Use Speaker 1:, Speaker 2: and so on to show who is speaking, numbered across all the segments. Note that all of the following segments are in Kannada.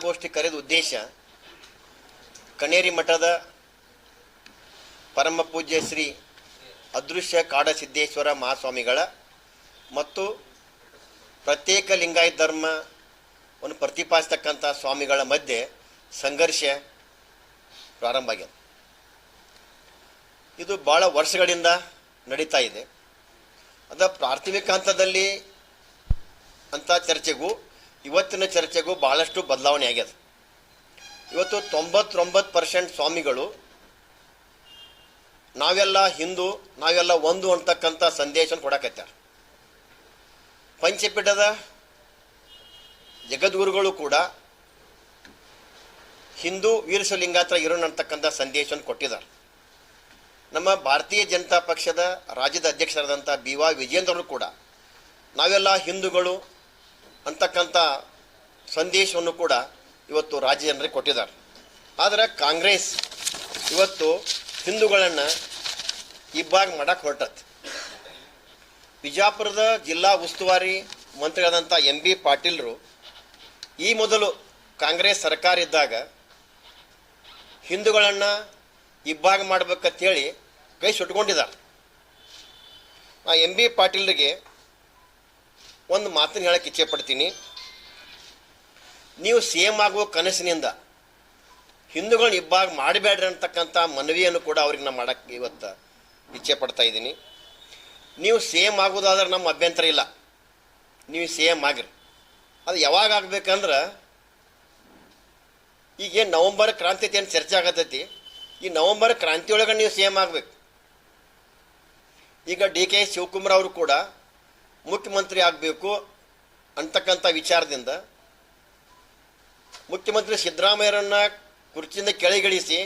Speaker 1: ಪತ್ರಿಕಾಗೋಷ್ಠಿ ಕರೆದ ಉದ್ದೇಶ ಕಣೇರಿ ಮಠದ ಪರಮ ಪೂಜ್ಯ ಶ್ರೀ ಅದೃಶ್ಯ ಕಾಡಸಿದ್ದೇಶ್ವರ ಮಹಾಸ್ವಾಮಿಗಳ ಮತ್ತು ಪ್ರತ್ಯೇಕ ಲಿಂಗಾಯತ ಧರ್ಮವನ್ನು ಪ್ರತಿಪಾದಿಸ್ತಕ್ಕಂಥ ಸ್ವಾಮಿಗಳ ಮಧ್ಯೆ ಸಂಘರ್ಷ ಪ್ರಾರಂಭ ಆಗ್ಯದ. ಇದು ಭಾಳ ವರ್ಷಗಳಿಂದ ನಡೀತಾ ಇದೆ. ಅದ ಪ್ರಾಥಮಿಕ ಹಂತದಲ್ಲಿ ಅಂತ ಚರ್ಚೆಗೂ ಇವತ್ತಿನ ಚರ್ಚೆಗೂ ಭಾಳಷ್ಟು ಬದಲಾವಣೆ ಆಗ್ಯದ. ಇವತ್ತು ತೊಂಬತ್ತೊಂಬತ್ತು ಪರ್ಸೆಂಟ್ ಸ್ವಾಮಿಗಳು ನಾವೆಲ್ಲ ಹಿಂದೂ, ನಾವೆಲ್ಲ ಒಂದು ಅಂತಕ್ಕಂಥ ಸಂದೇಶ ಕೊಡಕತ್ತಾರ ಪಂಚಪೀಠದ ಜಗದ್ಗುರುಗಳು ಕೂಡ ಹಿಂದೂ ವೀರಶಲಿಂಗಾತ್ರ ಇರೋಣ ಅಂತಕ್ಕಂಥ ಸಂದೇಶವನ್ನು ಕೊಟ್ಟಿದ್ದಾರೆ. ನಮ್ಮ ಭಾರತೀಯ ಜನತಾ ಪಕ್ಷದ ರಾಜ್ಯದ ಅಧ್ಯಕ್ಷರಾದಂಥ ಬಿ ವಾ ವಿಜೇಂದ್ರರು ಕೂಡ ನಾವೆಲ್ಲ ಹಿಂದೂಗಳು ಅಂತಕ್ಕಂಥ ಸಂದೇಶವನ್ನು ಕೂಡ ಇವತ್ತು ರಾಜ್ಯ ಜನರಿಗೆ ಕೊಟ್ಟಿದ್ದಾರೆ. ಆದರೆ ಕಾಂಗ್ರೆಸ್ ಇವತ್ತು ಹಿಂದೂಗಳನ್ನು ಇಬ್ಬಾಗ ಮಾಡಕ್ಕೆ ಹೊರಟತ್ತೆ ಬಿಜಾಪುರದ ಜಿಲ್ಲಾ ಉಸ್ತುವಾರಿ ಮಂತ್ರಿಯಾದಂಥ ಎಂ ಬಿ ಪಾಟೀಲ್ರು ಈ ಮೊದಲು ಕಾಂಗ್ರೆಸ್ ಸರ್ಕಾರ ಇದ್ದಾಗ ಹಿಂದೂಗಳನ್ನು ಇಬ್ಬಾಗ ಮಾಡ್ಬೇಕಂತೇಳಿ ಕೈ ಸುಟ್ಕೊಂಡಿದ್ದಾರೆ. ಆ ಎಂ ಬಿ ಪಾಟೀಲ್ರಿಗೆ ಒಂದು ಮಾತನ್ನು ಹೇಳಕ್ಕೆ ಇಚ್ಛೆ ಪಡ್ತೀನಿ ನೀವು ಸೇಮ್ ಆಗುವ ಕನಸಿನಿಂದ ಹಿಂದೂಗಳನ್ನ ಇಬ್ಬಾಗ ಮಾಡಬೇಡ್ರಿ ಅಂತಕ್ಕಂಥ ಮನವಿಯನ್ನು ಕೂಡ ಅವ್ರಿಗೆ ನಾನು ಮಾಡೋಕ್ಕೆ ಇವತ್ತು ಇಚ್ಛೆ ಪಡ್ತಾ ಇದ್ದೀನಿ. ನೀವು ಸೇಮ್ ಆಗೋದಾದ್ರೆ ನಮ್ಮ ಅಭ್ಯಂತರ ಇಲ್ಲ. ನೀವು ಸೇಮ್ ಆಗಿರಿ. ಅದು ಯಾವಾಗ ಆಗ್ಬೇಕಂದ್ರೆ ಈಗೇನು ನವಂಬರ್ ಕ್ರಾಂತಿ ಏನು ಚರ್ಚೆ ಆಗತೈತಿ. ಈ ನವಂಬರ್ ಕ್ರಾಂತಿಯೊಳಗೆ ನೀವು ಸೇಮ್ ಆಗಬೇಕು. ಈಗ ಡಿ ಕೆ ಶಿವಕುಮಾರ್ ಅವರು ಕೂಡ ಮುಖ್ಯಮಂತ್ರಿ ಆಗಬೇಕು ಅಂತಕ್ಕಂಥ ವಿಚಾರದಿಂದ ಮುಖ್ಯಮಂತ್ರಿ ಸಿದ್ದರಾಮಯ್ಯರನ್ನ ಕುರ್ಚಿಯಿಂದ ಕೆಳಗಿಳಿಸಿ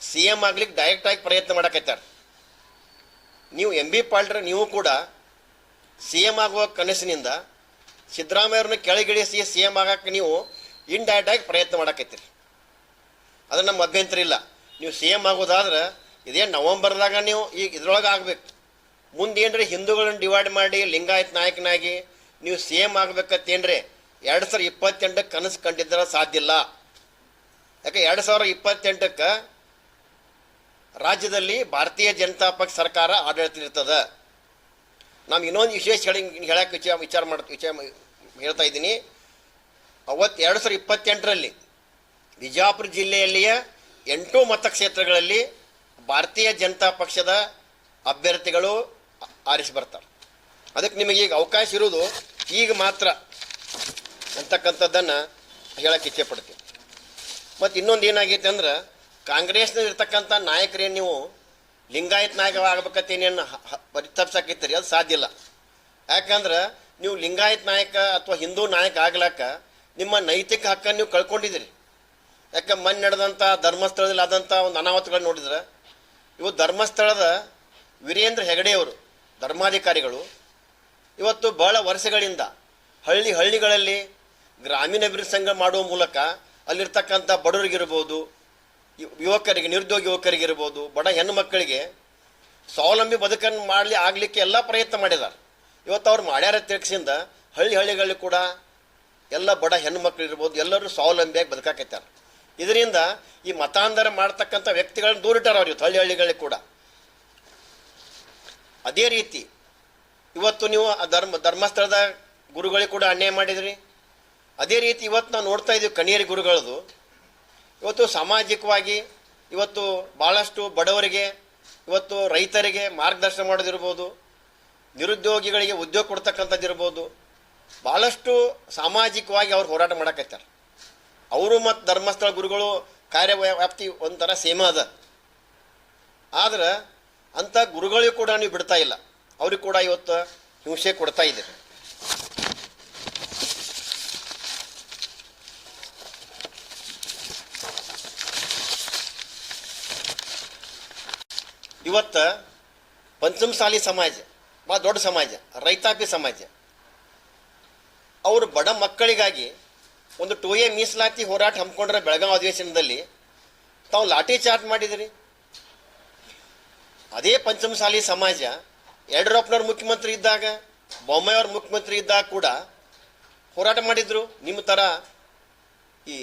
Speaker 1: ಸಿ ಎಂ ಆಗ್ಲಿಕ್ಕೆ ಡೈರೆಕ್ಟಾಗಿ ಪ್ರಯತ್ನ ಮಾಡಕತ್ತಾರೆ ನೀವು ಎಂ ಬಿ ಪಾಲ್ಟ್ರೆ ನೀವು ಕೂಡ ಸಿ ಎಂ ಆಗುವ ಕನಸಿನಿಂದ ಸಿದ್ದರಾಮಯ್ಯರನ್ನ ಕೆಳಗಿಳಿಸಿ ಸಿ ಎಂ ಆಗಕ್ಕೆ ನೀವು ಇಂಡೈರೆಕ್ಟಾಗಿ ಪ್ರಯತ್ನ ಮಾಡಕತ್ತೀರಿ. ಅದು ನಮ್ಮ ಅಭ್ಯಂತರ ಇಲ್ಲ. ನೀವು ಸಿ ಎಂ ಆಗೋದಾದ್ರೆ ಇದೇ ನವಂಬರ್ದಾಗ ನೀವು ಈಗ ಇದ್ರೊಳಗೆ ಆಗ್ಬೇಕು. ಮುಂದೆ ಹಿಂದೂಗಳನ್ನು ಡಿವೈಡ್ ಮಾಡಿ, ಲಿಂಗಾಯತ್ ನಾಯಕನಾಗಿ ನೀವು ಸಿ ಎಂ ಆಗ್ಬೇಕತ್ತೇನ್ರಿ ಎರಡು ಸಾವಿರ ಇಪ್ಪತ್ತೆಂಟಕ್ಕೆ ಕನಸು ಕಂಡಿದ್ರೆ ಸಾಧ್ಯ ಇಲ್ಲ. ಯಾಕೆ ಎರಡು ಸಾವಿರ ಇಪ್ಪತ್ತೆಂಟಕ್ಕೆ ರಾಜ್ಯದಲ್ಲಿ ಭಾರತೀಯ ಜನತಾ ಪಕ್ಷ ಸರ್ಕಾರ ಆಡಳಿತ ಇರ್ತದೆ ನಾವು ಇನ್ನೊಂದು ವಿಶೇಷ ಹೇಳಿ ಹೇಳಕ್ಕೆ ವಿಚಾರ ವಿಚಾರ ಮಾಡ, ವಿಚಾರ ಹೇಳ್ತಾ ಇದ್ದೀನಿ. ಅವತ್ತು ಎರಡು ಸಾವಿರ ಇಪ್ಪತ್ತೆಂಟರಲ್ಲಿ ಬಿಜಾಪುರ ಜಿಲ್ಲೆಯಲ್ಲಿಯ ಎಂಟು ಮತಕ್ಷೇತ್ರಗಳಲ್ಲಿ ಭಾರತೀಯ ಜನತಾ ಪಕ್ಷದ ಅಭ್ಯರ್ಥಿಗಳು ಆರಿಸಿ ಬರ್ತಾರೆ. ಅದಕ್ಕೆ ನಿಮಗೆ ಈಗ ಅವಕಾಶ ಇರೋದು ಈಗ ಮಾತ್ರ ಅಂತಕ್ಕಂಥದ್ದನ್ನು ಹೇಳಕ್ಕೆ ಇಚ್ಛೆ ಪಡ್ತೀವಿ ಮತ್ತು ಇನ್ನೊಂದು ಏನಾಗೈತೆ ಅಂದ್ರೆ ಕಾಂಗ್ರೆಸ್ನಲ್ಲಿ ಇರ್ತಕ್ಕಂಥ ನಾಯಕರೇನು ನೀವು? ಲಿಂಗಾಯತ್ ನಾಯಕ ಆಗ್ಬೇಕತ್ತೇನೇನು ಪರಿತಪ್ಸಕೈತ್ರಿ ಅದು ಸಾಧ್ಯ ಇಲ್ಲ. ಯಾಕಂದ್ರೆ ನೀವು ಲಿಂಗಾಯತ್ ನಾಯಕ ಅಥವಾ ಹಿಂದೂ ನಾಯಕ ಆಗ್ಲಾಕ ನಿಮ್ಮ ನೈತಿಕ ಹಕ್ಕನ್ನು ನೀವು ಕಳ್ಕೊಂಡಿದ್ದೀರಿ. ಯಾಕೆ ಮನ್ ನಡೆದಂಥ ಧರ್ಮಸ್ಥಳದಲ್ಲಿ ಆದಂಥ ಒಂದು ಅನಾಹುತಗಳನ್ನ ನೋಡಿದ್ರೆ, ಇವು ಧರ್ಮಸ್ಥಳದ ವೀರೇಂದ್ರ ಹೆಗಡೆಯವರು ಧರ್ಮಾಧಿಕಾರಿಗಳು, ಇವತ್ತು ಬಹಳ ವರ್ಷಗಳಿಂದ ಹಳ್ಳಿ ಹಳ್ಳಿಗಳಲ್ಲಿ ಗ್ರಾಮೀಣ ಅಭಿವೃದ್ಧಿ ಸಂಘ ಮಾಡುವ ಮೂಲಕ ಅಲ್ಲಿರ್ತಕ್ಕಂಥ ಬಡವರಿಗಿರ್ಬೋದು ಯುವಕರಿಗೆ, ನಿರುದ್ಯೋಗ ಯುವಕರಿಗಿರ್ಬೋದು, ಬಡ ಹೆಣ್ಣು ಮಕ್ಕಳಿಗೆ ಸ್ವಾವಲಂಬಿ ಬದುಕನ್ನು ಮಾಡಲಿ, ಆಗಲಿಕ್ಕೆ ಎಲ್ಲ ಪ್ರಯತ್ನ ಮಾಡಿದ್ದಾರೆ. ಇವತ್ತು ಅವ್ರು ಮಾಡ್ಯಾರ ತಿರ್ಗಿಸಿಂದ ಹಳ್ಳಿ ಹಳ್ಳಿಗಳಲ್ಲಿ ಕೂಡ ಎಲ್ಲ ಬಡ ಹೆಣ್ಣು ಮಕ್ಕಳು ಎಲ್ಲರೂ ಸ್ವಾವಲಂಬಿಯಾಗಿ ಬದುಕಾಕೈತಾರೆ. ಇದರಿಂದ ಈ ಮತಾಂತರ ಮಾಡ್ತಕ್ಕಂಥ ವ್ಯಕ್ತಿಗಳನ್ನ ದೂರಿಟ್ಟಾರ ಅವ್ರು ಇವತ್ತು ಹಳ್ಳಿ ಹಳ್ಳಿಗಳಲ್ಲಿ ಕೂಡ. ಅದೇ ರೀತಿ ಇವತ್ತು ನೀವು ಆ ಧರ್ಮ, ಧರ್ಮಸ್ಥಳದ ಗುರುಗಳಿಗೆ ಕೂಡ ಅನ್ಯಾಯ ಮಾಡಿದ್ರಿ. ಅದೇ ರೀತಿ ಇವತ್ತು ನಾವು ನೋಡ್ತಾ ಇದ್ದೀವಿ ಕಣಿಯರಿ ಗುರುಗಳದು. ಇವತ್ತು ಸಾಮಾಜಿಕವಾಗಿ ಇವತ್ತು ಭಾಳಷ್ಟು ಬಡವರಿಗೆ, ಇವತ್ತು ರೈತರಿಗೆ ಮಾರ್ಗದರ್ಶನ ಮಾಡೋದಿರ್ಬೋದು, ನಿರುದ್ಯೋಗಿಗಳಿಗೆ ಉದ್ಯೋಗ ಕೊಡ್ತಕ್ಕಂಥದ್ದಿರ್ಬೋದು ಭಾಳಷ್ಟು ಸಾಮಾಜಿಕವಾಗಿ ಅವ್ರು ಹೋರಾಟ ಮಾಡಕತ್ತಾರೆ ಅವರು ಮತ್ತು ಧರ್ಮಸ್ಥಳ ಗುರುಗಳು ಕಾರ್ಯ ವ್ಯಾಪ್ತಿ ಒಂಥರ ಸೇಮ ಅದ. ಆದ್ರೆ ಅಂಥ ಗುರುಗಳಿಗೂ ಕೂಡ ನೀವು ಬಿಡ್ತಾ ಇಲ್ಲ. ಅವ್ರಿಗೆ ಕೂಡ ಇವತ್ತು ಹಿಂಸೆ ಕೊಡ್ತಾ ಇದ್ದೀರಿ. ಇವತ್ತು ಪಂಚಮಸಾಲಿ ಸಮಾಜ ಭಾಳ ದೊಡ್ಡ ಸಮಾಜ, ರೈತಾಪಿ ಸಮಾಜ. ಅವರು ಬಡ ಮಕ್ಕಳಿಗಾಗಿ ಒಂದು ಟೂ ಮೀಸಲಾತಿ ಹೋರಾಟ ಹಮ್ಮಿಕೊಂಡ್ರೆ ಬೆಳಗಾವಿ ಅಧಿವೇಶನದಲ್ಲಿ ತಾವು ಲಾಠಿ ಚಾರ್ಜ್ ಮಾಡಿದಿರಿ. ಅದೇ ಪಂಚಮಸಾಲಿ ಸಮಾಜ, ಯಡಿಯೂರಪ್ಪನವ್ರು ಮುಖ್ಯಮಂತ್ರಿ ಇದ್ದಾಗ, ಬೊಮ್ಮಾಯಿಯವ್ರ ಮುಖ್ಯಮಂತ್ರಿ ಇದ್ದಾಗ ಕೂಡ ಹೋರಾಟ ಮಾಡಿದ್ರು. ನಿಮ್ಮ ಥರ ಈ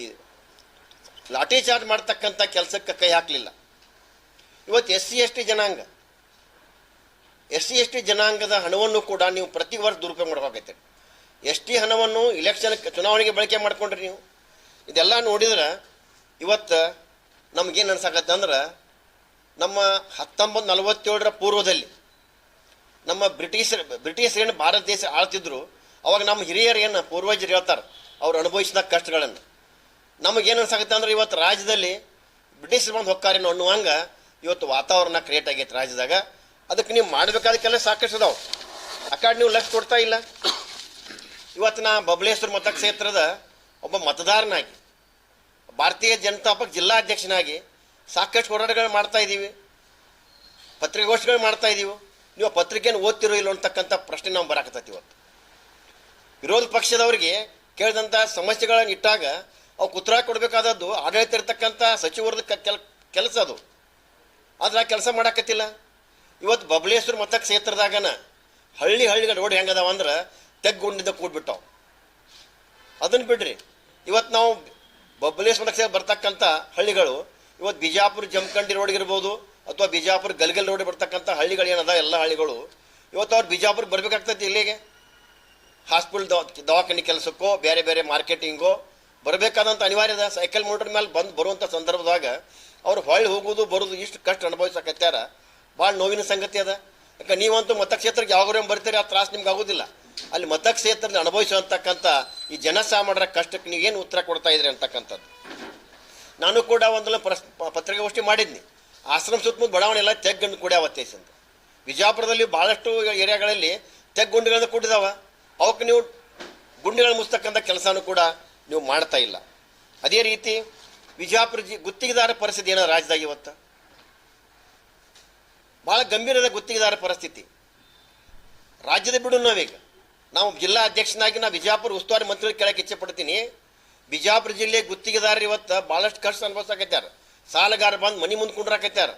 Speaker 1: ಲಾಠಿ ಚಾರ್ಜ್ ಮಾಡ್ತಕ್ಕಂಥ ಕೆಲಸಕ್ಕೆ ಕೈ ಹಾಕಲಿಲ್ಲ. ಇವತ್ತು ಎಸ್ ಸಿ, ಎಸ್ ಟಿ ಜನಾಂಗ, ಎಸ್ ಸಿ, ಎಸ್ ಟಿ ಜನಾಂಗದ ಹಣವನ್ನು ಕೂಡ ನೀವು ಪ್ರತಿ ವರ್ಷ ದುರುಪಯೋಗ ಮಾಡ್ಬೇಕಾಗೈತೆ ಎಸ್ ಟಿ ಹಣವನ್ನು ಇಲೆಕ್ಷನ್ ಚುನಾವಣೆಗೆ ಬಳಕೆ ಮಾಡಿಕೊಂಡ್ರಿ ನೀವು. ಇದೆಲ್ಲ ನೋಡಿದ್ರೆ ಇವತ್ತು ನಮಗೇನು ಅನ್ಸಾಕತ್ತೆ ಅಂದ್ರೆ ನಮ್ಮ ಹತ್ತೊಂಬತ್ತು ನಲವತ್ತೇಳರ ಪೂರ್ವದಲ್ಲಿ ನಮ್ಮ ಬ್ರಿಟಿಷ್ ಏನು ಭಾರತ ದೇಶ ಆಳ್ತಿದ್ರು, ಅವಾಗ ನಮ್ಮ ಹಿರಿಯರು ಏನು ಪೂರ್ವಜರು ಹೇಳ್ತಾರೆ, ಅವ್ರು ಅನುಭವಿಸಿದ ಕಷ್ಟಗಳನ್ನು. ನಮಗೇನು ಅನ್ಸಾಗುತ್ತೆ ಅಂದ್ರೆ ಇವತ್ತು ರಾಜ್ಯದಲ್ಲಿ ಬ್ರಿಟಿಷರು ಬಂದು ಹೊಕ್ಕಾರೇನೋ ಅನ್ನುವಂಗ ಇವತ್ತು ವಾತಾವರಣ ಕ್ರಿಯೇಟ್ ಆಗೈತೆ ರಾಜ್ಯದಾಗ. ಅದಕ್ಕೆ ನೀವು ಮಾಡಬೇಕಾದ ಕೆಲಸ ಸಾಕಷ್ಟು ಅದಾವೆ. ಆ ಕಡೆ ನೀವು ಲಕ್ಷ ಕೊಡ್ತಾ ಇಲ್ಲ. ಇವತ್ತು ನಾ ಬಬಲೇಶ್ವರ ಮತಕ್ಷೇತ್ರದ ಒಬ್ಬ ಮತದಾರನಾಗಿ, ಭಾರತೀಯ ಜನತಾ ಪಕ್ಷ ಜಿಲ್ಲಾಧ್ಯಕ್ಷನಾಗಿ ಸಾಕಷ್ಟು ಹೋರಾಟಗಳು ಮಾಡ್ತಾ ಇದ್ದೀವಿ. ಪತ್ರಿಕಾಗೋಷ್ಠಿಗಳು ಮಾಡ್ತಾ ಇದ್ದೀವಿ. ನೀವು ಪತ್ರಿಕೆಯನ್ನು ಓದ್ತಿರೋ ಇಲ್ಲ ಅಂತಕ್ಕಂಥ ಪ್ರಶ್ನೆ ನಾವು ಬರಾಕತ್ತೈತಿ ಇವತ್ತು. ವಿರೋಧ ಪಕ್ಷದವರಿಗೆ ಕೇಳಿದಂಥ ಸಮಸ್ಯೆಗಳನ್ನು ಇಟ್ಟಾಗ ಅವು ಉತ್ತರ ಕೊಡಬೇಕಾದದ್ದು ಆಡಳಿತ ಇರ್ತಕ್ಕಂಥ ಸಚಿವರದ ಕೆಲ ಕೆಲಸ ಅದು. ಆದ್ರೆ ಆ ಕೆಲಸ ಮಾಡಾಕತ್ತಿಲ್ಲ. ಇವತ್ತು ಬಬಲೇಶ್ವರ ಮತಕ್ಷೇತ್ರದಾಗನ ಹಳ್ಳಿ ಹಳ್ಳಿಗಳ ರೋಡ್ ಹೆಂಗದಾವ ಅಂದ್ರೆ ತೆಗ್ಗುಂಡಿದ್ದ ಕೂಡ್ಬಿಟ್ಟಾವ. ಅದನ್ನು ಬಿಡ್ರಿ. ಇವತ್ತು ನಾವು ಬಬಲೇಶ್ವರ ಕ್ಷೇತ್ರ ಬರ್ತಕ್ಕಂಥ ಹಳ್ಳಿಗಳು ಇವತ್ತು ಬಿಜಾಪುರ ಜಮಖಂಡಿ ರೋಡ್ ಇರ್ಬೋದು ಅಥವಾ ಬಿಜಾಪುರ ಗಲ್ಗಲ್ ರೋಡ್ ಬರ್ತಕ್ಕಂಥ ಹಳ್ಳಿಗಳು ಏನದ, ಎಲ್ಲ ಹಳ್ಳಿಗಳು. ಇವತ್ತು ಅವ್ರು ಬಿಜಾಪುರ ಬರಬೇಕಾಗ್ತೈತಿ ಇಲ್ಲಿಗೆ. ಹಾಸ್ಪಿಟಲ್ ದವ, ದವಾಖಾನೆ ಕೆಲಸಕ್ಕೋ, ಬೇರೆ ಬೇರೆ ಮಾರ್ಕೆಟಿಂಗೋ ಬರಬೇಕಾದಂಥ ಅನಿವಾರ್ಯದ ಸೈಕಲ್ ಮೋಟರ್ ಮೇಲೆ ಬಂದು ಬರುವಂಥ ಸಂದರ್ಭದಾಗ ಅವ್ರು ಹೊಳ್ಳಿ ಹೋಗೋದು, ಬರೋದು ಇಷ್ಟು ಕಷ್ಟ ಅನುಭವಿಸಕತ್ಯಾರ. ಭಾಳ ನೋವಿನ ಸಂಗತಿ ಅದ. ಯಾಕೆ ನೀವಂತೂ ಮತಕ್ಷೇತ್ರಕ್ಕೆ ಯಾವಾಗ ಬರ್ತೀರಿ, ಆ ತ್ರಾಸ ನಿಮ್ಗೆ ಆಗೋದಿಲ್ಲ. ಅಲ್ಲಿ ಮತಕ್ಷೇತ್ರದಲ್ಲಿ ಅನುಭವಿಸುವಂತಕ್ಕಂಥ ಈ ಜನಸಾಮಾನ್ಯರ ಕಷ್ಟಕ್ಕೆ ನೀವು ಏನು ಉತ್ತರ ಕೊಡ್ತಾ ಇದ್ರಿ ಅಂತಕ್ಕಂಥದ್ದು. ನಾನು ಕೂಡ ಒಂದಲ್ಲ ಪ್ರಸ್ ಪತ್ರಿಕಾಗೋಷ್ಠಿ ಮಾಡಿದ್ನಿ. ಆಶ್ರಮ ಸುತ್ತಮುತ್ತ ಬಡಾವಣೆ ಎಲ್ಲ ತೆಗ್ಗಂಡು ಕೂಡ ಅಂತ ವಿಜಯಪುರದಲ್ಲಿ ಭಾಳಷ್ಟು ಏರಿಯಾಗಳಲ್ಲಿ ತೆಗ್ಗುಂಡಿಗಳನ್ನು ಕೂಡಿದಾವೆ. ಅವಕ್ಕೆ ನೀವು ಗುಂಡಿಗಳನ್ನು ಮುಚ್ಚತಕ್ಕಂಥ ಕೆಲಸನೂ ಕೂಡ ನೀವು ಮಾಡ್ತಾ ಇಲ್ಲ. ಅದೇ ರೀತಿ ವಿಜಯಪುರ ಜಿ ಗುತ್ತಿಗೆದಾರ ಪರಿಸ್ಥಿತಿ ಏನೋ ರಾಜ್ಯದಾಗ ಇವತ್ತು? ಭಾಳ ಗಂಭೀರದ ಗುತ್ತಿಗೆದಾರ ಪರಿಸ್ಥಿತಿ. ರಾಜ್ಯದ ಬಿಡು ನಾವೀಗ. ನಾವು ಜಿಲ್ಲಾ ಅಧ್ಯಕ್ಷನಾಗಿ ನಾವು ವಿಜಯಪುರ ಉಸ್ತುವಾರಿ ಮಂತ್ರಿಗಳು ಕೇಳಕ್ಕೆ ಇಚ್ಛೆ ಪಡ್ತೀನಿ. ಬಿಜಾಪುರ ಜಿಲ್ಲೆ ಗುತ್ತಿಗೆದಾರರು ಇವತ್ತು ಭಾಳಷ್ಟು ಕಷ್ಟ ಅನುಭವಿಸಾಕತ್ಯಾರ. ಸಾಲಗಾರ ಬಂದು ಮನೆ ಮುಂದೆ ಕುಂಡ್ರಾಕತ್ಯಾರ.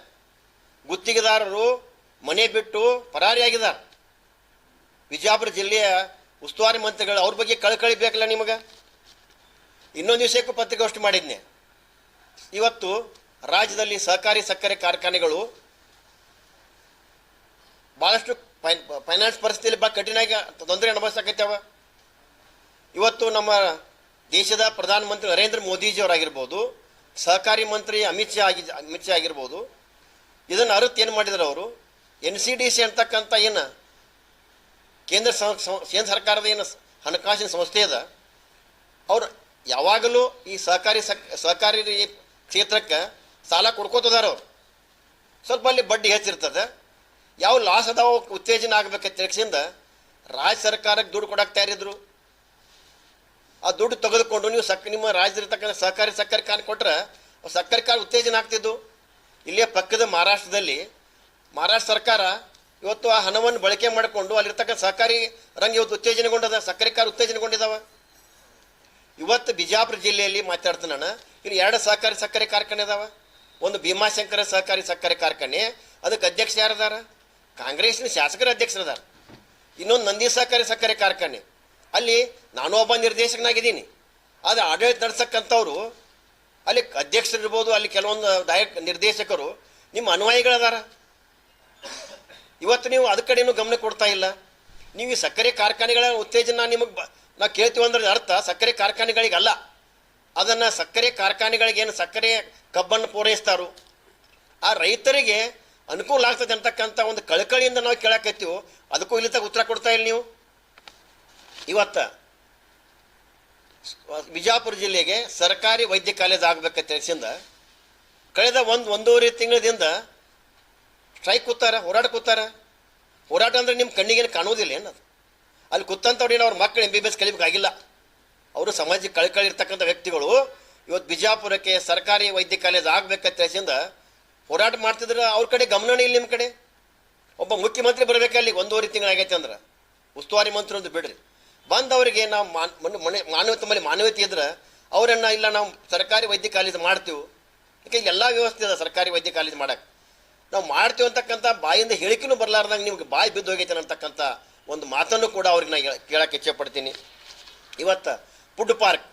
Speaker 1: ಗುತ್ತಿಗೆದಾರರು ಮನೆ ಬಿಟ್ಟು ಪರಾರಿಯಾಗಿದ್ದಾರೆ ಬಿಜಾಪುರ ಜಿಲ್ಲೆಯ ಉಸ್ತುವಾರಿ ಮಂತ್ರಿಗಳು ಅವ್ರ ಬಗ್ಗೆ ಕಳ್ಕಳಿ ಬೇಕಲ್ಲ ನಿಮಗೆ? ಇನ್ನೊಂದು ದಿವಸಕ್ಕೂ ಪತ್ರಿಕಾಗೋಷ್ಠಿ ಮಾಡಿದ್ನೆ. ಇವತ್ತು ರಾಜ್ಯದಲ್ಲಿ ಸಹಕಾರಿ ಸಕ್ಕರೆ ಕಾರ್ಖಾನೆಗಳು ಭಾಳಷ್ಟು ಫೈನ್, ಫೈನಾನ್ಸ್ ಪರಿಸ್ಥಿತಿಯಲ್ಲಿ ಭಾಳ ಕಠಿಣವಾಗಿ ತೊಂದರೆ ಅನುಭವಿಸಕತ್ತವ ಇವತ್ತು ನಮ್ಮ ದೇಶದ ಪ್ರಧಾನಮಂತ್ರಿ ನರೇಂದ್ರ ಮೋದಿಜಿಯವರಾಗಿರ್ಬೋದು, ಸಹಕಾರಿ ಮಂತ್ರಿ ಅಮಿತ್ ಶಾ ಆಗಿ, ಅಮಿತ್ ಶಾ ಆಗಿರ್ಬೋದು, ಇದನ್ನು ಅರಿತು ಏನು ಮಾಡಿದ್ರು ಅವರು? ಎನ್ ಸಿ ಡಿ ಸಿ ಅಂತಕ್ಕಂಥ ಏನು ಕೇಂದ್ರ ಕೇಂದ್ರ ಸರ್ಕಾರದ ಏನು ಹಣಕಾಸಿನ ಸಂಸ್ಥೆ ಅದ? ಅವರು ಯಾವಾಗಲೂ ಈ ಸಹಕಾರಿ ಸಹಕಾರಿ ಕ್ಷೇತ್ರಕ್ಕೆ ಸಾಲ ಕೊಡ್ಕೋತದಾರ ಅವ್ರು. ಸ್ವಲ್ಪ ಅಲ್ಲಿ ಬಡ್ಡಿ ಹೆಚ್ಚಿರ್ತದೆ. ಯಾವ ಲಾಸ್ ಅದಾವ ಉತ್ತೇಜನ ಆಗ್ಬೇಕಂತ ತಿಳಿಸಿಂದ ರಾಜ್ಯ ಸರ್ಕಾರಕ್ಕೆ ದುಡ್ಡು ಕೊಡಕ್ಕೆ ತಯಾರಿದ್ರು. ಆ ದುಡ್ಡು ತೆಗೆದುಕೊಂಡು ನೀವು ಸಕ್, ನಿಮ್ಮ ರಾಜ್ಯದಲ್ಲಿರ್ತಕ್ಕಂಥ ಸಹಕಾರಿ ಸಕ್ಕರೆ ಕಾರ್ಡ್ ಕೊಟ್ಟರೆ ಸಕ್ಕರೆ ಕಾರ್ ಉತ್ತೇಜನ ಆಗ್ತಿದ್ದು? ಇಲ್ಲೇ ಪಕ್ಕದ ಮಹಾರಾಷ್ಟ್ರದಲ್ಲಿ ಮಹಾರಾಷ್ಟ್ರ ಸರ್ಕಾರ ಇವತ್ತು ಆ ಹಣವನ್ನು ಬಳಕೆ ಮಾಡಿಕೊಂಡು ಅಲ್ಲಿರ್ತಕ್ಕಂಥ ಸಹಕಾರಿ ರಂಗ ಇವತ್ತು ಉತ್ತೇಜನಗೊಂಡದ, ಸಕ್ಕರೆ ಕಾರ್ಡ್ ಉತ್ತೇಜನಗೊಂಡಿದಾವ? ಇವತ್ತು ಬಿಜಾಪುರ ಜಿಲ್ಲೆಯಲ್ಲಿ ಮಾತಾಡ್ತೀನಿ ನಾನು. ಇಲ್ಲಿ ಎರಡು ಸಹಕಾರಿ ಸಕ್ಕರೆ ಕಾರ್ಖಾನೆ ಅದಾವ ಒಂದು ಭೀಮಾಶಂಕರ ಸಹಕಾರಿ ಸಕ್ಕರೆ ಕಾರ್ಖಾನೆ, ಅದಕ್ಕೆ ಅಧ್ಯಕ್ಷ ಯಾರದಾರ? ಕಾಂಗ್ರೆಸ್ನ ಶಾಸಕರ ಅಧ್ಯಕ್ಷರದಾರ. ಇನ್ನೊಂದು ನಂದಿ ಸಹಕಾರಿ ಸಕ್ಕರೆ ಕಾರ್ಖಾನೆ. ಅಲ್ಲಿ ನಾನು ಒಬ್ಬ ನಿರ್ದೇಶಕನಾಗಿದ್ದೀನಿ. ಆದರೆ ಆಡಳಿತ ನಡೆಸಕ್ಕಂಥವ್ರು, ಅಲ್ಲಿ ಅಧ್ಯಕ್ಷರಿರ್ಬೋದು, ಅಲ್ಲಿ ಕೆಲವೊಂದು ಡೈರೆಕ್ಟ್ ನಿರ್ದೇಶಕರು, ನಿಮ್ಮ ಅನುಯಾಯಿಗಳದಾರ. ಇವತ್ತು ನೀವು ಅದ ಕಡೆನೂ ಗಮನ ಕೊಡ್ತಾ ಇಲ್ಲ. ನೀವು ಈ ಸಕ್ಕರೆ ಕಾರ್ಖಾನೆಗಳ ಉತ್ತೇಜನ ನಿಮಗೆ ಬ, ನಾವು ಕೇಳ್ತೀವಿ ಅಂದ್ರೆ ಅರ್ಥ, ಸಕ್ಕರೆ ಕಾರ್ಖಾನೆಗಳಿಗಲ್ಲ. ಅದನ್ನು ಸಕ್ಕರೆ ಕಾರ್ಖಾನೆಗಳಿಗೆ ಏನು ಸಕ್ಕರೆ ಕಬ್ಬನ್ನು ಪೂರೈಸ್ತಾರೋ, ಆ ರೈತರಿಗೆ ಅನುಕೂಲ ಆಗ್ತದೆ ಅಂತಕ್ಕಂಥ ಒಂದು ಕಳಕಳಿಯಿಂದ ನಾವು ಕೇಳಕತ್ತೀವೋ, ಅದಕ್ಕೂ ಇಲ್ಲಿ ತಗ ಉತ್ತರ ಕೊಡ್ತಾ ಇಲ್ಲ ನೀವು. ಇವತ್ತ ಬಿಜಾಪುರ ಜಿಲ್ಲೆಗೆ ಸರ್ಕಾರಿ ವೈದ್ಯ ಕಾಲೇಜ್ ಆಗ್ಬೇಕಂತ ತಿಳಿಸಿಂದ, ಕಳೆದ ಒಂದು ಒಂದೂವರೆ ತಿಂಗಳದಿಂದ ಸ್ಟ್ರೈಕ್ ಕೂತಾರ, ಹೋರಾಟ ಕೂತಾರ. ಹೋರಾಟ ಅಂದ್ರೆ ನಿಮ್ಮ ಕಣ್ಣಿಗೇನು ಕಾಣುವುದಿಲ್ಲ ಏನದು? ಅಲ್ಲಿ ಕೂತಂಥವ್ರೇನು ಅವ್ರ ಮಕ್ಕಳು ಎಂ ಬಿ ಬಿ ಎಸ್ ಕಲಿಬೇಕಾಗಿಲ್ಲ. ಅವರು ಸಮಾಜಕ್ಕೆ ಕಳ್ಕಳಿರ್ತಕ್ಕಂಥ ವ್ಯಕ್ತಿಗಳು ಇವತ್ತು ಬಿಜಾಪುರಕ್ಕೆ ಸರ್ಕಾರಿ ವೈದ್ಯ ಕಾಲೇಜ್ ಆಗಬೇಕು ತಿಳಿಸಿಂದ ಹೋರಾಟ ಮಾಡ್ತಿದ್ರೆ, ಅವ್ರ ಕಡೆ ಗಮನನೇ ಇಲ್ಲ ನಿಮ್ಮ ಕಡೆ. ಒಬ್ಬ ಮುಖ್ಯಮಂತ್ರಿ ಬರಬೇಕಲ್ಲಿ ಒಂದೂವರೆ ತಿಂಗಳಾಗೈತೆ ಅಂದ್ರೆ. ಉಸ್ತುವಾರಿ ಮಂತ್ರಿ ಒಂದು ಬಿಡ್ರಿ. ಬಂದವರಿಗೆ ನಾವು ಮಾನ್ ಮನ್- ಮನೆ ಮಾನವತೆ ಮೇಲೆ ಮಾನವೀಯತೆ ಇದ್ರೆ ಅವರನ್ನು ಇಲ್ಲ ನಾವು ಸರ್ಕಾರಿ ವೈದ್ಯ ಕಾಲೇಜ್ ಮಾಡ್ತೀವಿ. ಯಾಕೆ ಎಲ್ಲ ವ್ಯವಸ್ಥೆ ಇದೆ ಸರ್ಕಾರಿ ವೈದ್ಯ ಕಾಲೇಜ್ ಮಾಡಕ್ಕೆ. ನಾವು ಮಾಡ್ತೀವಿ ಅಂತಕ್ಕಂಥ ಬಾಯಿಂದ ಹೇಳಿಕೆನೂ ಬರಲಾರ್ದಂಗೆ ನಿಮ್ಗೆ ಬಾಯಿ ಬಿದ್ದು ಹೋಗೈತೆ ಅಂತಕ್ಕಂಥ ಒಂದು ಮಾತನ್ನು ಕೂಡ ಅವ್ರಿಗೆ ನಾನು ಕೇಳಕ್ಕೆ ಇಚ್ಛೆ ಪಡ್ತೀನಿ ಇವತ್ತು ಫುಡ್ ಪಾರ್ಕ್.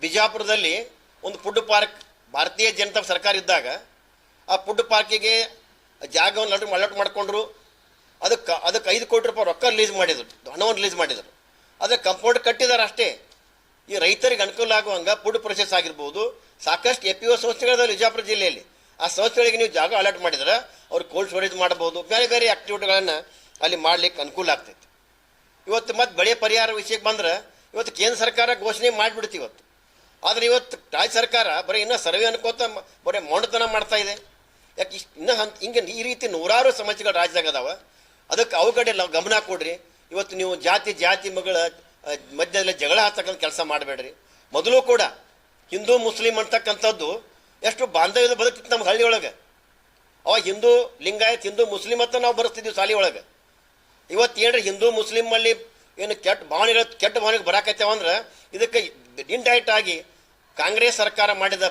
Speaker 1: ಬಿಜಾಪುರದಲ್ಲಿ ಒಂದು ಫುಡ್ ಪಾರ್ಕ್ ಭಾರತೀಯ ಜನತಾ ಸರ್ಕಾರ ಇದ್ದಾಗ ಆ ಫುಡ್ ಪಾರ್ಕಿಗೆ ಜಾಗವನ್ನು ಅಲಟ್ ಮಾಡಿಕೊಂಡ್ರು. ಅದಕ್ಕೆ ಅದಕ್ಕೆ ಐದು ಕೋಟಿ ರೂಪಾಯಿ ರೊಕ್ಕ ರಿಲೀಸ್ ಮಾಡಿದ್ರು. ಹಣವನ್ನು ರಿಲೀಸ್ ಮಾಡಿದರು. ಅದಕ್ಕೆ ಕಂಪೌಂಡ್ ಕಟ್ಟಿದ್ದಾರೆ ಅಷ್ಟೇ. ಈ ರೈತರಿಗೆ ಅನುಕೂಲ ಆಗುವಂಗೆ ಫುಡ್ ಪ್ರೊಸೆಸ್ ಆಗಿರ್ಬೋದು, ಸಾಕಷ್ಟು ಎ ಪಿ ಒ ಸಂಸ್ಥೆಗಳಿದಾವೆ ವಿಜಯಪುರ ಜಿಲ್ಲೆಯಲ್ಲಿ. ಆ ಸಂಸ್ಥೆಗಳಿಗೆ ನೀವು ಜಾಗ ಅಲರ್ಟ್ ಮಾಡಿದ್ರೆ ಅವ್ರು ಕೋಲ್ಡ್ ಸ್ಟೋರೇಜ್ ಮಾಡ್ಬೋದು. ಬೇರೆ ಬೇರೆ ಆಕ್ಟಿವಿಟಿಗಳನ್ನು ಅಲ್ಲಿ ಮಾಡ್ಲಿಕ್ಕೆ ಅನುಕೂಲ ಆಗ್ತೈತಿ. ಇವತ್ತು ಮತ್ತೆ ಬೆಳೆ ಪರಿಹಾರ ವಿಷಯಕ್ಕೆ ಬಂದ್ರೆ ಇವತ್ತು ಕೇಂದ್ರ ಸರ್ಕಾರ ಘೋಷಣೆ ಮಾಡಿಬಿಡ್ತು ಇವತ್ತು. ಆದರೆ ಇವತ್ತು ರಾಜ್ಯ ಸರ್ಕಾರ ಬರೀ ಇನ್ನೂ ಸರ್ವೆ ಅನ್ಕೋತ ಬರೀ ಮೊಂಡತನ ಮಾಡ್ತಾ ಇದೆ. ಯಾಕೆ ಇಷ್ಟು ಇನ್ನೂ ಹಂತ ಹಿಂಗೆ ಈ ರೀತಿ ನೂರಾರು ಸಮಸ್ಯೆಗಳು ರಾಜ್ಯದಾಗ ಅದಕ್ಕೆ ಅವು ಕಡೆ ನಾವು ಗಮನ ಕೊಡ್ರಿ. ಇವತ್ತು ನೀವು ಜಾತಿ ಜಾತಿ ಮಗಳ ಮಧ್ಯದಲ್ಲಿ ಜಗಳ ಹತ್ತಕ್ಕಂಥ ಕೆಲಸ ಮಾಡಬೇಡ್ರಿ. ಮೊದಲು ಕೂಡ ಹಿಂದೂ, ಮುಸ್ಲಿಂ ಅಂತಕ್ಕಂಥದ್ದು ಎಷ್ಟು ಬಾಂಧವ್ಯದ ಬದುಕಿತ್ತು ನಮ್ಮ ಹಳ್ಳಿ ಒಳಗೆ ಅವಾಗ ಹಿಂದೂ ಲಿಂಗಾಯತ್, ಹಿಂದೂ ಮುಸ್ಲಿಂ ಅಂತ ನಾವು ಬರೆಸ್ತಿದ್ವಿ ಶಾಲೆ ಒಳಗೆ ಇವತ್ತು ಏನ್ರಿ ಹಿಂದೂ ಮುಸ್ಲಿಂ ಅಲ್ಲಿ ಏನು ಕೆಟ್ಟ ಭಾವನೆಗಳು, ಕೆಟ್ಟ ಭಾವನೆಗೆ ಬರಾಕತ್ತೇವ ಅಂದ್ರೆ ಇದಕ್ಕೆ ಇಂಡೈರೆಕ್ಟ್ ಆಗಿ ಕಾಂಗ್ರೆಸ್ ಸರ್ಕಾರ ಮಾಡಿದ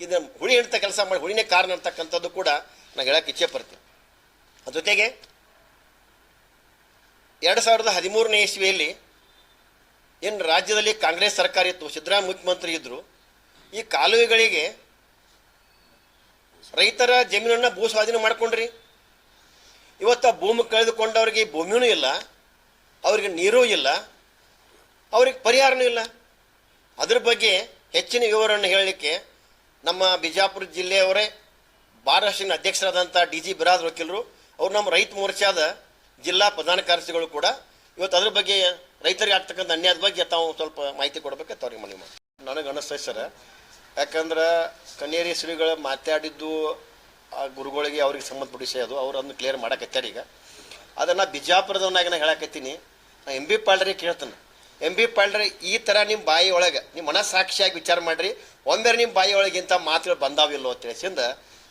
Speaker 1: ಇದು ಹುಳಿ ಹಿಡಿತ ಕೆಲಸ ಮಾಡಿ, ಹುಳಿನೇ ಕಾರಣ ಅಂತಕ್ಕಂಥದ್ದು ಕೂಡ ನಾನು ಹೇಳಕ್ಕೆ ಇಚ್ಛೆ ಪಡ್ತೀನಿ ಅದ್ರ ಜೊತೆಗೆ ಎರಡು ಸಾವಿರದ ಹದಿಮೂರನೇ ಇಸ್ವಿಯಲ್ಲಿ ಏನು ರಾಜ್ಯದಲ್ಲಿ ಕಾಂಗ್ರೆಸ್ ಸರ್ಕಾರ ಇತ್ತು ಸಿದ್ದರಾಮ ಮುಖ್ಯಮಂತ್ರಿ ಇದ್ದರು ಈ ಕಾಲುವೆಗಳಿಗೆ ರೈತರ ಜಮೀನನ್ನು ಭೂ ಸ್ವಾಧೀನ ಮಾಡ್ಕೊಂಡ್ರಿ. ಇವತ್ತು ಭೂಮಿ ಕಳೆದುಕೊಂಡವ್ರಿಗೆ ಭೂಮಿಯೂ ಇಲ್ಲ, ಅವ್ರಿಗೆ ನೀರೂ ಇಲ್ಲ, ಅವ್ರಿಗೆ ಪರಿಹಾರನೂ ಇಲ್ಲ. ಅದ್ರ ಬಗ್ಗೆ ಹೆಚ್ಚಿನ ವಿವರವನ್ನು ಹೇಳಲಿಕ್ಕೆ ನಮ್ಮ ಬಿಜಾಪುರ ಜಿಲ್ಲೆಯವರೇ ಬಾರಾಶಿನ ಅಧ್ಯಕ್ಷರಾದಂಥ ಡಿ ಜಿ ಬಿರಾದ್ ವಕೀಲರು, ಅವ್ರು ನಮ್ಮ ರೈತ ಮೋರ್ಚಾದ ಜಿಲ್ಲಾ ಪ್ರಧಾನ ಕಾರ್ಯದರ್ಶಿಗಳು ಕೂಡ ಇವತ್ತು ಅದ್ರ ಬಗ್ಗೆ ರೈತರಿಗೆ ಆಗ್ತಕ್ಕಂಥ ಅನ್ಯಾಯದ ಬಗ್ಗೆ ತಾವು ಸ್ವಲ್ಪ ಮಾಹಿತಿ ಕೊಡಬೇಕು ಅವ್ರಿಗೆ ಮನವಿ ಮಾಡಿ ನನಗೆ ಅನಿಸ್ತೈತೆ ಸರ್, ಯಾಕಂದ್ರೆ ಕನ್ನೇರಿ ಶ್ರೀಗಳು ಮಾತಾಡಿದ್ದು ಆ ಗುರುಗಳಿಗೆ ಅವ್ರಿಗೆ ಸಂಬಂಧಪಡಿಸಿ ಅದು. ಅವ್ರು ಅದನ್ನು ಕ್ಲಿಯರ್ ಮಾಡಾಕತ್ತಾರೆ ಈಗ. ಅದನ್ನು ಬಿಜಾಪುರದವನಾಗ ನಾನು ಹೇಳಕತ್ತೀನಿ. ನಾನು ಎಂ ಬಿ ಪಾಲ್ಡ್ರಿಗೆ ಕೇಳ್ತಾನೆ. ಎಂ ಬಿ ಪಾಳ್ರಿ ಈ ಥರ ನಿಮ್ಮ ಬಾಯಿ ಒಳಗೆ ನಿಮ್ಮ ಮನಸ್ಸಾಕ್ಷಿಯಾಗಿ ವಿಚಾರ ಮಾಡಿರಿ. ಒಮ್ಮೆ ನಿಮ್ಮ ಬಾಯಿ ಒಳಗೆ ಇಂಥ ಮಾತುಗಳು ಬಂದಾವಿಲ್ಲೋ ಅಂತ ತಿಳಿಸಿಂದ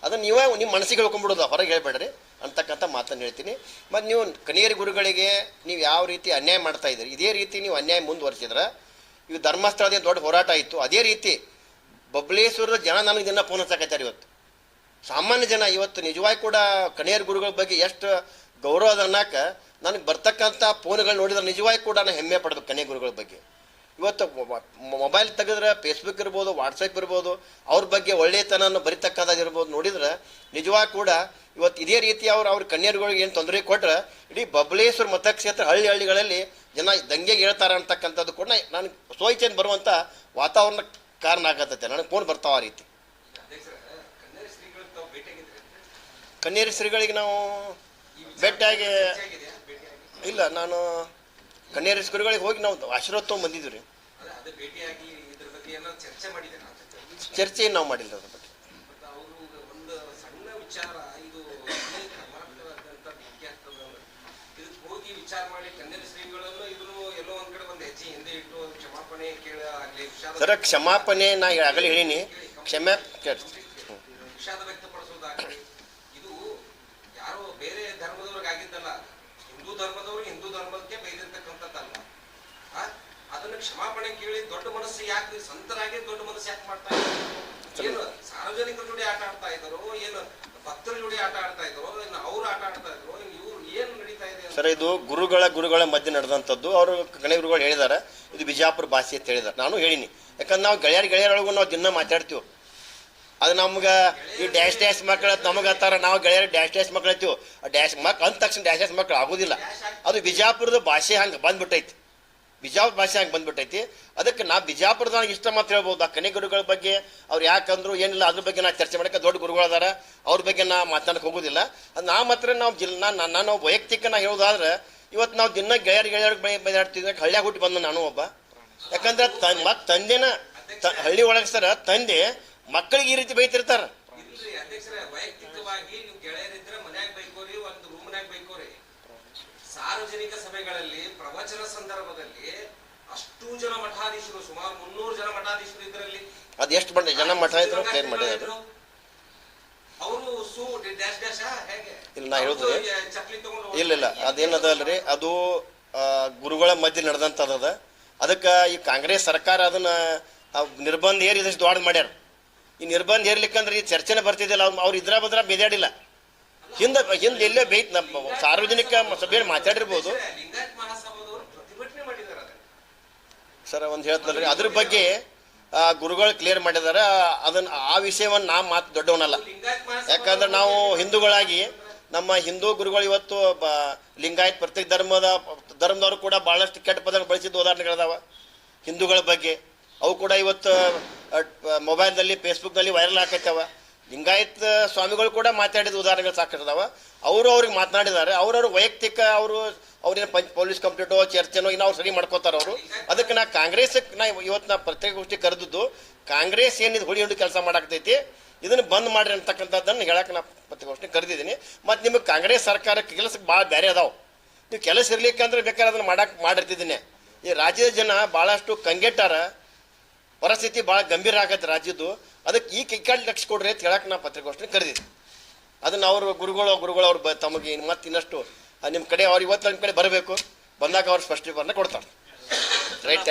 Speaker 1: ಅದನ್ನು ನೀವೇ ನಿಮ್ಮ ಮನಸ್ಸಿಗೆ ಹೇಳ್ಕೊಂಡ್ಬಿಡೋದು ಹೊರಗೆ ಹೇಳ್ಬೇಡ್ರಿ. ಅಂತಕ್ಕಂಥ ಮಾತನ್ನು ಹೇಳ್ತೀನಿ. ಮತ್ತು ನೀವು ಕನಿಯರಿ ಗುರುಗಳಿಗೆ ನೀವು ಯಾವ ರೀತಿ ಅನ್ಯಾಯ ಮಾಡ್ತಾ ಇದ್ದೀರಿ? ಇದೇ ರೀತಿ ನೀವು ಅನ್ಯಾಯ ಮುಂದುವರಿಸಿದ್ರೆ, ಇವು ಧರ್ಮಸ್ಥಳದ ದೊಡ್ಡ ಹೋರಾಟ ಇತ್ತು. ಅದೇ ರೀತಿ ಬಬ್ಲೇಶ್ವರದ ಜನ ನನಗೆ ದಿನ ಫೋನ್ ಹಚ್ಚಕತ್ತಾರೆ ಇವತ್ತು. ಸಾಮಾನ್ಯ ಜನ ಇವತ್ತು ನಿಜವಾಗಿ ಕೂಡ ಕಣಿಯರ್ ಗುರುಗಳ ಬಗ್ಗೆ ಎಷ್ಟು ಗೌರವ ಅನ್ನಕ್ಕೆ ಅನ್ನಕ ನನಗೆ ಬರ್ತಕ್ಕಂಥ ಫೋನ್ಗಳು ನೋಡಿದ್ರೆ ನಿಜವಾಗಿ ಕೂಡ ನಾನು ಹೆಮ್ಮೆ ಪಡಬೇಕು ಕಣಿಯ ಗುರುಗಳ ಬಗ್ಗೆ. ಇವತ್ತು ಮೊಬೈಲ್ ತೆಗೆದ್ರೆ ಫೇಸ್ಬುಕ್ ಇರ್ಬೋದು ವಾಟ್ಸಪ್ ಇರ್ಬೋದು, ಅವ್ರ ಬಗ್ಗೆ ಒಳ್ಳೆತನನ್ನು ಬರಿತಕ್ಕಂಥದ್ದು ಇರ್ಬೋದು ನೋಡಿದ್ರೆ ನಿಜವಾಗಿ ಕೂಡ ಇವತ್ತು ಇದೇ ರೀತಿ ಅವ್ರು ಅವ್ರ ಕನ್ಯರುಗಳಿಗೆ ಏನು ತೊಂದರೆ ಕೊಟ್ಟರೆ ಇಡೀ ಬಬಲೇಶ್ವರ ಮತಕ್ಷೇತ್ರ ಹಳ್ಳಿ ಹಳ್ಳಿಗಳಲ್ಲಿ ಜನ ದಂಗೆಗೆ ಹೇಳ್ತಾರೆ ಅಂತಕ್ಕಂಥದ್ದು ಕೂಡ ನಾನು ಸ್ವಇಚ್ಛೆಯಿಂದ ಬರುವಂಥ ವಾತಾವರಣ ಕಾರಣ ಆಗತ್ತೆ. ನನಗೆ ಫೋನ್ ಬರ್ತಾವ ಆ ರೀತಿ.
Speaker 2: ಕನ್ನಡ ಶ್ರೀಗಳಿಗೆ
Speaker 1: ನಾವು ಭೇಟಿಯಾಗಿ ಇಲ್ಲ ನಾನು ಕನ್ನೇರಿ ಶ್ರೀಗಳಿಗೆ ಹೋಗಿ ನಾವು ಆಶೀರ್ವಾದ ತೊಗೊಂಡು ಬಂದಿದ್ದೀವಿ ರೀ.
Speaker 2: ಚರ್ಚೆ
Speaker 1: ನಾವು ಮಾಡಿಲ್ಲ ಅದ್ರ ಬಗ್ಗೆ
Speaker 2: ಮತ್ತು ಅವರು ಒಂದು ಸಣ್ಣ ವಿಚಾರ ಇದು ಇದಕ್ಕೆ ಹೋಗಿ ವಿಚಾರ ಮಾಡಿ ಕನ್ನಡ ಶ್ರೀಗಳನ್ನು ಇದನ್ನು ಎಲ್ಲೋ ಒಂದ್ ಕಡೆ ಒಂದು ಹೆಜ್ಜೆ ಹಿಂದೆ ಇಟ್ಟು ಒಂದು ಕ್ಷಮಾಪಣೆ ಕೇಳ ಆಗ್ಲಿ
Speaker 1: ಸರ ಕ್ಷಮಾಪಣೆ ನಾ ಆಗಲೇ ಹೇಳಿನಿ. ಕ್ಷಮೆ
Speaker 2: ವಿಷಾದ ವ್ಯಕ್ತಪಡಿಸೋದಾಗಲಿ ಇದು ಯಾರೋ ಬೇರೆ ಧರ್ಮದವ್ರಿಗೆ ಆಗಿದ್ದಲ್ಲ. ಹಿಂದೂ ಧರ್ಮದವ್ರು ಹಿಂದೂ ಧರ್ಮಕ್ಕೆ ಬೈದಿರ್ತಕ್ಕಂಥದ್ದಲ್ಲ? ಅದನ್ನ ಕ್ಷಮಾಪಣೆ ಕೇಳಿ ದೊಡ್ಡ ಮನಸ್ಸು ಯಾಕೆ ಸಂತರಾಗಿ ದೊಡ್ಡ ಮನಸ್ಸು ಯಾಕೆ ಮಾಡ್ತಾ ಇದ್ದಾರೆ? ಏನು ಸಾರ್ವಜನಿಕರ ಜೊತೆ ಆಟ ಆಡ್ತಾ ಇದ್ದಾರೋ ಏನು
Speaker 1: ಸರ್, ಇದು ಗುರುಗಳ ಗುರುಗಳ ಮಧ್ಯೆ ನಡೆದಂಥದ್ದು. ಅವರು ಗಣ್ಯ ಗುರುಗಳು ಹೇಳಿದ್ದಾರೆ, ಇದು ಬಿಜಾಪುರ ಭಾಷೆ ಅಂತ ಹೇಳಿದ್ದಾರೆ. ನಾನು ಹೇಳಿನಿ. ಯಾಕಂದ್ರೆ ನಾವು ಗೆಳೆಯರ ಗೆಳೆಯರೊಳಗೂ ನಾವು ದಿನ ಮಾತಾಡ್ತೀವಿ. ಅದು ನಮ್ಗೆ ಈ ಡ್ಯಾಶ್ ಡ್ಯಾಶ್ ಮಕ್ಕಳು ನಮಗೆ ತರ ನಾವು ಗೆಳೆಯರು ಡ್ಯಾಶ್ ಡ್ಯಾಶ್ ಮಕ್ಕಳು ಆ ಡ್ಯಾಶ್ ಮಕ್ಳು, ಅಂದ ತಕ್ಷಣ ಡ್ಯಾಶ್ ಡ್ಯಾಶ್ ಮಕ್ಕಳು ಆಗೋದಿಲ್ಲ. ಅದು ಬಿಜಾಪುರದ ಭಾಷೆ ಹಂಗೆ ಬಂದ್ಬಿಟ್ಟೈತಿ. ಬಿಜಾಪುರ ಭಾಷೆ ಆಗಿ ಬಂದ್ಬಿಟ್ಟೈತಿ. ಅದಕ್ಕೆ ನಾ ಬಿಜಾಪುರದಾಗ ಇಷ್ಟ ಮಾತ್ರ ಹೇಳ್ಬೋದು. ಆ ಕನೆ ಗುರುಗಳ ಬಗ್ಗೆ ಅವ್ರು ಯಾಕಂದ್ರು ಏನಿಲ್ಲ, ಅದ್ರ ಬಗ್ಗೆ ನಾ ಚರ್ಚೆ ಮಾಡಕ್ಕೆ ದೊಡ್ಡ ಗುರುಗಳು ಅದಾರ. ಅವ್ರ ಬಗ್ಗೆ ನಾ ಮಾತಾಡಕ್ಕೆ ಹೋಗೋದಿಲ್ಲ. ಅದು ನಾ ಮಾತ್ರ ನಾವು ಜಿಲ್, ನಾ ನಾನು ವೈಯಕ್ತಿಕ ನಾ ಹೇಳೋದಾದ್ರೆ ಇವತ್ತು ನಾವು ದಿನ ಗೆಳೆಯರ್ ಗೆಳೆಯರ್ ಬೈ ಬೈದಾಡ್ತಿದ್ದೆ ಹಳ್ಳಿಯಾಗ ಹುಟ್ಟಿ ಬಂದ ನಾನು ಒಬ್ಬ. ಯಾಕಂದ್ರೆ ಮತ್ತೆ ತಂದೆನ ಹಳ್ಳಿ ಒಳಗೆ ಸರ, ತಂದೆ ಮಕ್ಕಳಿಗೆ ಈ ರೀತಿ ಬೈತಿರ್ತಾರ.
Speaker 2: ಸಾರ್ವಜನಿಕ ಸಭೆಗಳಲ್ಲಿ ಪ್ರವಚನ ಸಂದರ್ಭದಲ್ಲಿ ಅಷ್ಟು ಜನ ಮಠಾಧೀಶರು ಸುಮಾರು ಮುನ್ನೂರು ಜನ ಮಠಾಧೀಶರು ಇದರಲ್ಲಿ.
Speaker 1: ಅದು ಎಷ್ಟು ಬಂದ ಜನ ಮಠ ಇದ್ರು ಕ್ಲಿಯರ್ ಮಾಡಿದ್ರು?
Speaker 2: ಅವರು ಸೂ ಡ್ಯಾಶ್ ಡ್ಯಾಶ್ ಹೇಗೆ?
Speaker 1: ಇಲ್ಲ, ನಾ ಹೇಳುದು-
Speaker 2: ತಗೊಂಡು
Speaker 1: ಇಲ್ಲ ಇಲ್ಲ ಅದೇನದ ಅಲ್ರಿ? ಅದು ಗುರುಗಳ ಮಧ್ಯೆ ನಡೆದಂತದ ಅದಕ್ಕೆ ಈ ಕಾಂಗ್ರೆಸ್ ಸರ್ಕಾರ ಅದನ್ನ ನಿರ್ಬಂಧ ಏರಿ ದೊಡ್ಡ ಮಾಡ್ಯಾರ. ಈ ನಿರ್ಬಂಧ ಏರ್ಲಿಕ್ಕಂದ್ರೆ ಈ ಚರ್ಚೆನೆ ಬರ್ತಿದ್ದಿಲ್ಲ. ಅವ್ರು ಅವ್ರು ಇದ್ರ ಬದ್ರ ಬೇದಾಡಿಲ್ಲ ಹಿಂದೆ ಹಿಂದೆ ಎಲ್ಲೇ ಬೈತ್ ನಮ್ಮ ಸಾರ್ವಜನಿಕ ಸಭೆಯಲ್ಲಿ ಮಾತಾಡಿರ್ಬೋದು. ಸರ್, ಒಂದು ಹೇಳ್ತಲ್ರಿ ಅದ್ರ ಬಗ್ಗೆ ಗುರುಗಳು ಕ್ಲಿಯರ್ ಮಾಡಿದ್ದಾರೆ ಅದನ್ನ ಆ ವಿಷಯವನ್ನು ನಾ ಮಾತು ದೊಡ್ಡವನಲ್ಲ. ಯಾಕಂದ್ರೆ ನಾವು ಹಿಂದೂಗಳಾಗಿ, ನಮ್ಮ ಹಿಂದೂ ಗುರುಗಳು ಇವತ್ತು ಲಿಂಗಾಯತ್ ಪ್ರತ್ಯೇಕ ಧರ್ಮದ, ಧರ್ಮದವರು ಕೂಡ ಬಹಳಷ್ಟು ಕೆಟ್ಟ ಪದ ಬಳಸಿದ ಉದಾಹರಣೆಗಳದಾವ. ಹಿಂದೂಗಳ ಬಗ್ಗೆ. ಅವು ಕೂಡ ಇವತ್ತು ಮೊಬೈಲ್ನಲ್ಲಿ ಫೇಸ್ಬುಕ್ನಲ್ಲಿ ವೈರಲ್ ಆಕೈತವ. ಲಿಂಗಾಯತ್ ಸ್ವಾಮಿಗಳು ಕೂಡ ಮಾತಾಡಿದ ಉದಾಹರಣೆಗಳು ಸಾಕಷ್ಟು ಅವರು ಅವ್ರಿಗೆ ಮಾತನಾಡಿದ್ದಾರೆ. ಅವ್ರವ್ರ ವೈಯಕ್ತಿಕ ಅವರು ಅವ್ರೇನು ಪಂಚ್ ಪೊಲೀಸ್ ಕಂಪ್ಲೇಂಟೋ ಚರ್ಚೆನೋ ಇನ್ನು ಅವ್ರು ಸರಿ ಮಾಡ್ಕೋತಾರ ಅವರು. ಅದಕ್ಕೆ ನಾ ಕಾಂಗ್ರೆಸ್ ನಾ ಇವತ್ತು ನಾ ಪ್ರತ್ಯೇಕಗೋಷ್ಠಿ ಕರೆದಿದ್ದು, ಕಾಂಗ್ರೆಸ್ ಏನಿದು ಹುಳಿ ಹುಡಿ ಕೆಲಸ ಮಾಡಾಕ್ತೈತಿ ಇದನ್ನು ಬಂದ್ ಮಾಡ್ರಿ ಅಂತಕ್ಕಂಥದ್ದನ್ನು ಹೇಳಕ್ಕೆ ನಾ ಪತ್ರಿಕಾಗೋಷ್ಠಿ ಕರೆದಿದ್ದೀನಿ. ಮತ್ತು ನಿಮಗೆ ಕಾಂಗ್ರೆಸ್ ಸರ್ಕಾರಕ್ಕೆ ಕೆಲಸಕ್ಕೆ ಭಾಳ ಬೇರೆ ಅದಾವೆ. ನೀವು ಕೆಲಸ ಇರ್ಲಿಕ್ಕೆ ಅಂದ್ರೆ ಬೇಕಾದ್ರೆ ಅದನ್ನು ಮಾಡಕ್ಕೆ ಮಾಡಿರ್ತಿದ್ದೀನಿ. ಈ ರಾಜ್ಯದ ಜನ ಭಾಳಷ್ಟು ಕಂಗೆಟ್ಟಾರ. ಪರಿಸ್ಥಿತಿ ಭಾಳ ಗಂಭೀರ ಆಗತ್ತೆ ರಾಜ್ಯದ್ದು. ಅದಕ್ಕೆ ಈ ಕೈಕಾಡಿ ಲಕ್ಷ ಕೊಡ್ರಿ ಅಂತ ಹೇಳಕ್ಕೆ ನಾ ಪತ್ರಿಕಾಗೋಷ್ಠಿ ಕರೆದಿದ್ದೆ. ಅದನ್ನು ಅವರು ಗುರುಗಳು ಗುರುಗಳು ಅವ್ರು ಬ ತಮಗೆ ಮತ್ತೆ ಇನ್ನಷ್ಟು ನಿಮ್ಮ ಕಡೆ ಅವ್ರು ಇವತ್ತು ಕಡೆ ಬರಬೇಕು. ಬಂದಾಗ ಅವ್ರು ಸ್ಪಷ್ಟೀಕರಣ ಕೊಡ್ತಾರೆ. ರೈಟ್